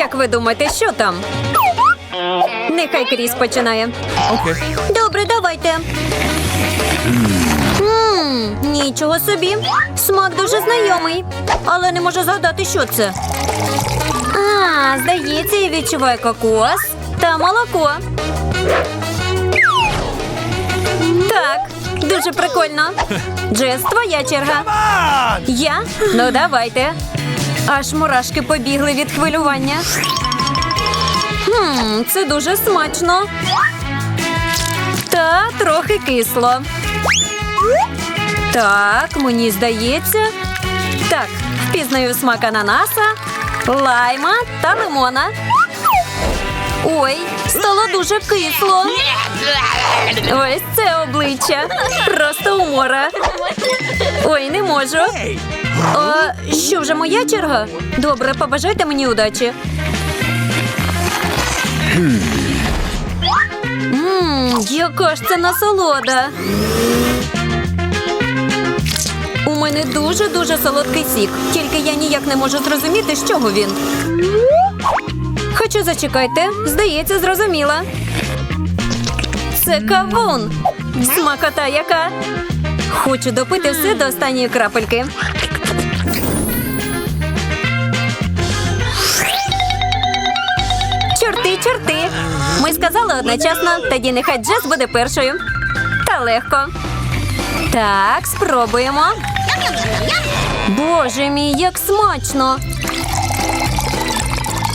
Як ви думаєте, що там? Нехай Кріс починає. Okay. Добре, давайте. Ммм, нічого собі. Смак дуже знайомий, але не можу згадати, що це. А, здається, я відчуваю кокос та молоко. Так, дуже прикольно. Джес, твоя черга. Я? Ну давайте. Аж мурашки побігли від хвилювання. Хм, це дуже смачно. Та трохи кисло. Так, мені здається. Так, впізнаю смак ананаса, лайма та лимона. Ой, стало дуже кисло. Ось це обличчя. Просто умора. Ой, не можу. А, що вже моя черга? Добре, побажайте мені удачі. Ммм, яка ж це насолода. У мене дуже-дуже солодкий сік, тільки я ніяк не можу зрозуміти, з чого він. Хочу зачекайте, здається, зрозуміла. Це кавун. Смакота яка. Хочу допити все до останньої крапельки. Одночасно, тоді нехай Джес буде першою. Та легко. Так, спробуємо. Боже мій, як смачно.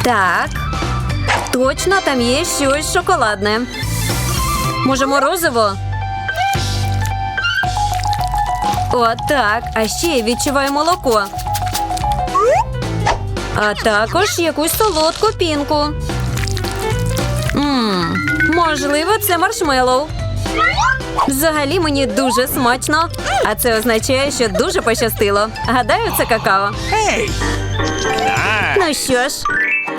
Так. Точно там є щось шоколадне. Може, морозиво? О, так. А ще я відчуваю молоко. А також якусь солодку пінку. Ммм, можливо, це маршмеллоу. Взагалі мені дуже смачно, а це означає, що дуже пощастило. Гадаю, це какао. Hey. Ну що ж,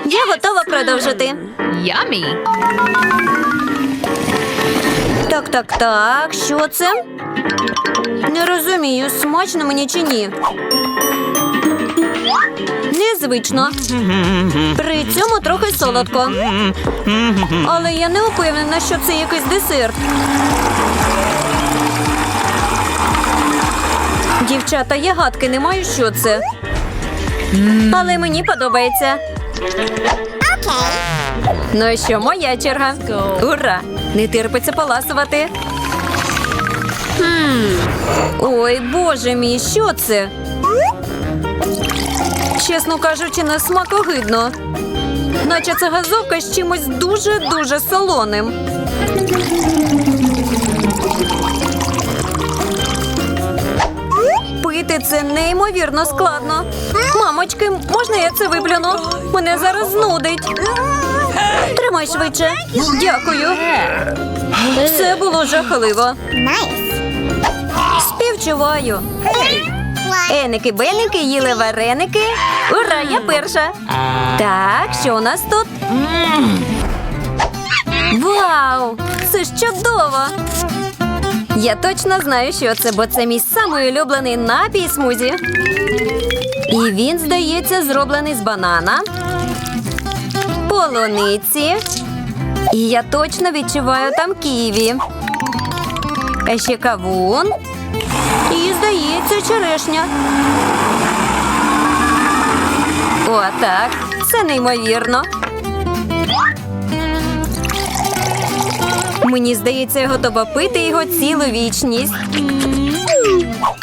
я готова продовжити. Yummy. Так, так, так. Що це? Не розумію, смачно мені чи ні. Незвично. При цьому трохи солодко. Але я не впевнена, що це якийсь десерт. Дівчата, я гадки не маю, що це. Але мені подобається. Ну що, моя черга. Ура! Не терпиться поласувати. Ой, боже мій, що це? Чесно кажучи, на смак огидно. Наче це газовка з чимось дуже-дуже солоним. Пити це неймовірно складно. Мамочки, можна я це виплюну? Мене зараз знудить. Тримай швидше. Дякую. Це було жахливо. Співчуваю. Еники беники їли вареники. Ура, я перша. Так, що у нас тут? Вау! Це ж чудово! Я точно знаю, що це, бо це мій самий улюблений напій смузі. І він, здається, зроблений з банана, полуниці. І я точно відчуваю там ківі. А ще кавун. І, здається, черешня. О, так. Це неймовірно. Мені здається, я готова пити його цілу вічність.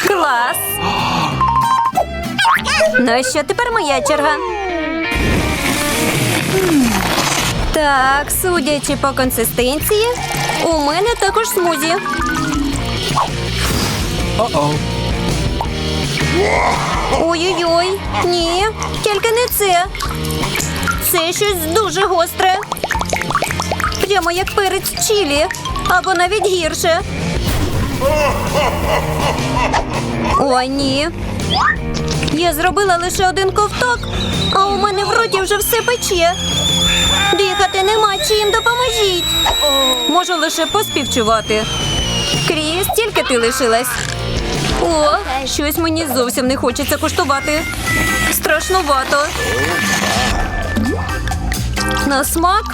Клас! Ну що, тепер моя черга. Так, судячи по консистенції, у мене також смузі. Ой-ой-ой, ні, тільки не це. Це щось дуже гостре. Прямо як перець чилі, або навіть гірше. Ой, ні. Я зробила лише один ковток, а у мене в роті вже все пече. Дихати нема чим допоможіть. Можу лише поспівчувати. Кріс, тільки ти лишилась. О, щось мені зовсім не хочеться куштувати. Страшнувато. На смак?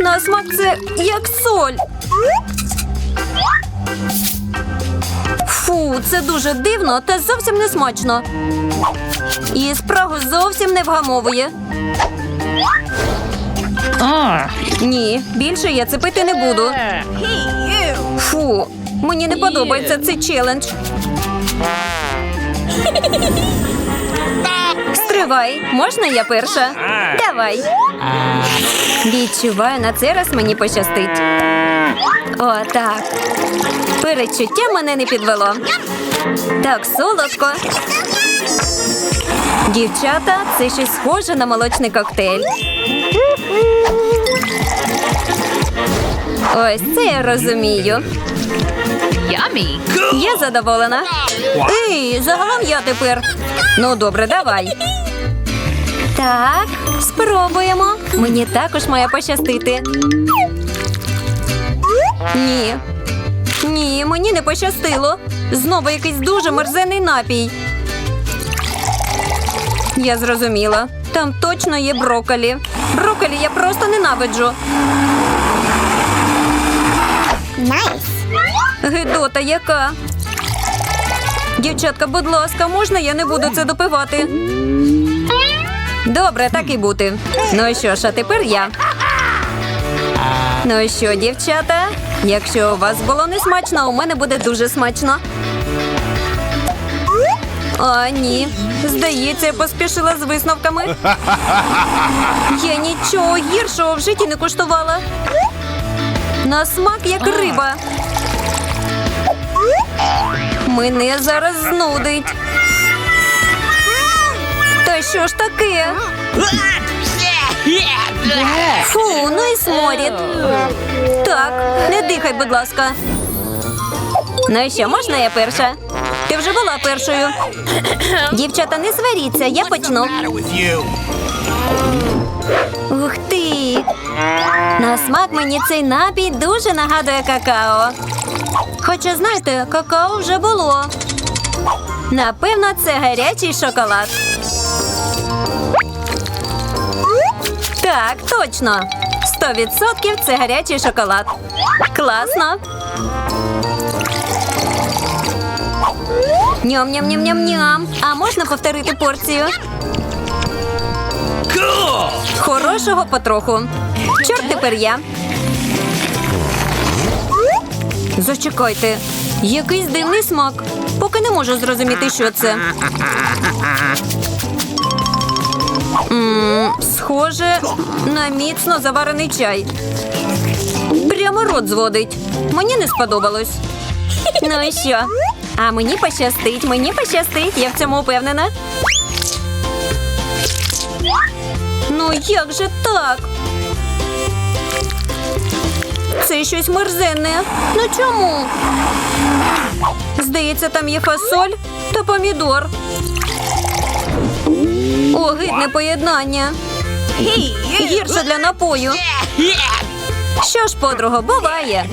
На смак це як соль. Фу, це дуже дивно та зовсім не смачно. І спрагу зовсім не вгамовує. Ні, більше я це пити не буду. Фу, мені не подобається цей челендж. Стривай, можна я перша? Давай. Відчуваю, на цей раз мені пощастить. О, так. Перечуття мене не підвело. Так солодко. Дівчата, це щось схоже на молочний коктейль. Ось це я розумію. Я задоволена. Ей, загалом я тепер. Ну, добре, давай. Так, спробуємо. Мені також має пощастити. Ні. Ні, мені не пощастило. Знову якийсь дуже мерзенний напій. Я зрозуміла. Там точно є брокколі. Брокколі я просто ненавиджу. Гидота яка. Дівчатка, будь ласка, можна я не буду це допивати? Добре, так і бути. Ну що ж, а тепер я. Ну що, дівчата? Якщо у вас було не смачно, у мене буде дуже смачно. А, ні. Здається, я поспішила з висновками. Я нічого гіршого в житті не куштувала. На смак як риба. Мене зараз знудить. Та що ж таке? Фу, ну і сморід. Так, не дихай, будь ласка. Ну і що, можна я перша? Ти вже була першою. Дівчата, не сваріться, я почну. Ух ти! На смак мені цей напій дуже нагадує какао. Хоча, знаєте, какао вже було. Напевно, це гарячий шоколад. Так, точно. Сто відсотків це гарячий шоколад. Класно. Ням-ням-ням-ням-ням. А можна повторити порцію? Хорошого потроху. Чорт тепер я. Зачекайте. Якийсь дивний смак. Поки не можу зрозуміти, що це. М, схоже на міцно заварений чай. Прямо рот зводить. Мені не сподобалось. Ну і що? А мені пощастить, мені пощастить, я в цьому впевнена. Ну як же так? Це щось мерзенне. Ну чому? Здається, там є фасоль та помідор. Огидне поєднання. Гірше для напою. Що ж, подруго, буває.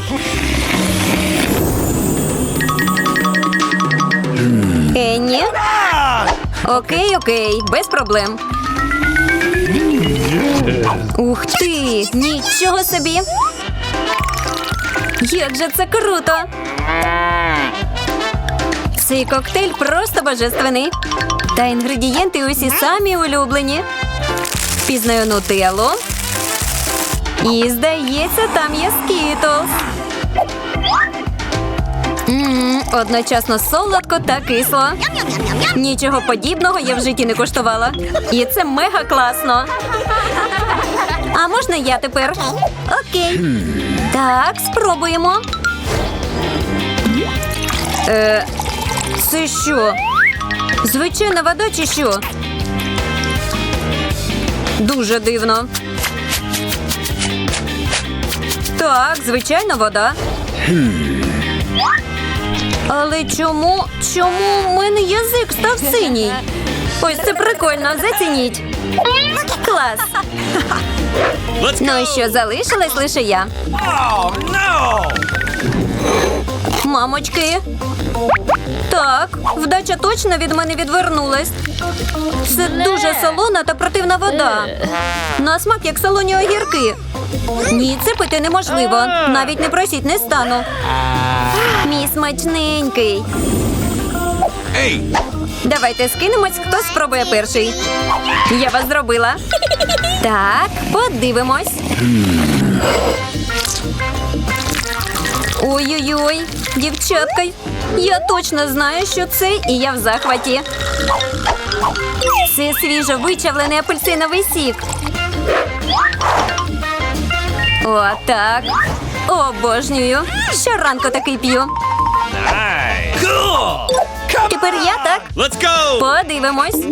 Енні? Окей, окей, без проблем. Ух ти! Нічого собі! Як же це круто! Цей коктейль просто божественний. Та інгредієнти усі самі улюблені. Пізнаю нутелло. І, здається, там є скітлз. Одночасно солодко та кисло. Нічого подібного я в житті не куштувала. І це мега класно. А можна я тепер? Окей. Так, спробуємо. Е, це що? Звичайна вода чи що? Дуже дивно. Так, звичайна вода. Але чому, чому в мене язик став синій? Ось це прикольно, зацініть. Клас. Ну і що, залишилась лише я. Oh no! Мамочки, Так, вдача точно від мене відвернулась. Це дуже солона та противна вода. На смак як солоні огірки. Ні, це пити неможливо. Навіть не просіть, не стану. Мій смачненький. Давайте скинемось, хто спробує перший. Я вас зробила. Так, подивимось. Ой-ой-ой, дівчатка, я точно знаю, що це, і я в захваті. Це свіжо вичавлений апельсиновий сік. О, так. Обожнюю. Щоранку такий п'ю. Cool. Тепер я так. Let's go. Подивимось.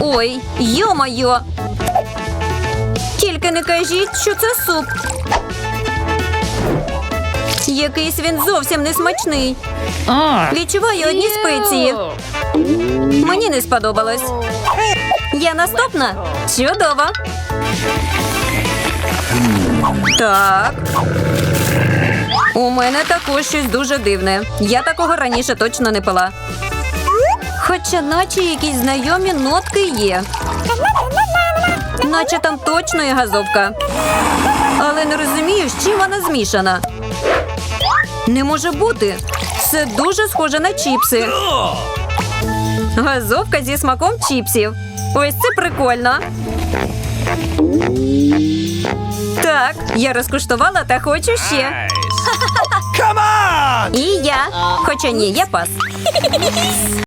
Ой, йо-моє. Тільки не кажіть, що це суп. Якийсь він зовсім не смачний. Відчуваю одні спеції. Мені не сподобалось. Я наступна? Чудово. Так. У мене також щось дуже дивне. Я такого раніше точно не пила. Хоча наче якісь знайомі нотки є. Наче там точно є газовка. Але не розумію, з чим вона змішана. Не може бути. Це дуже схоже на чіпси. Газовка зі смаком чіпсів. Ось це прикольно. Так, я розкуштувала та хочу ще. І я. Хоча ні, я пас.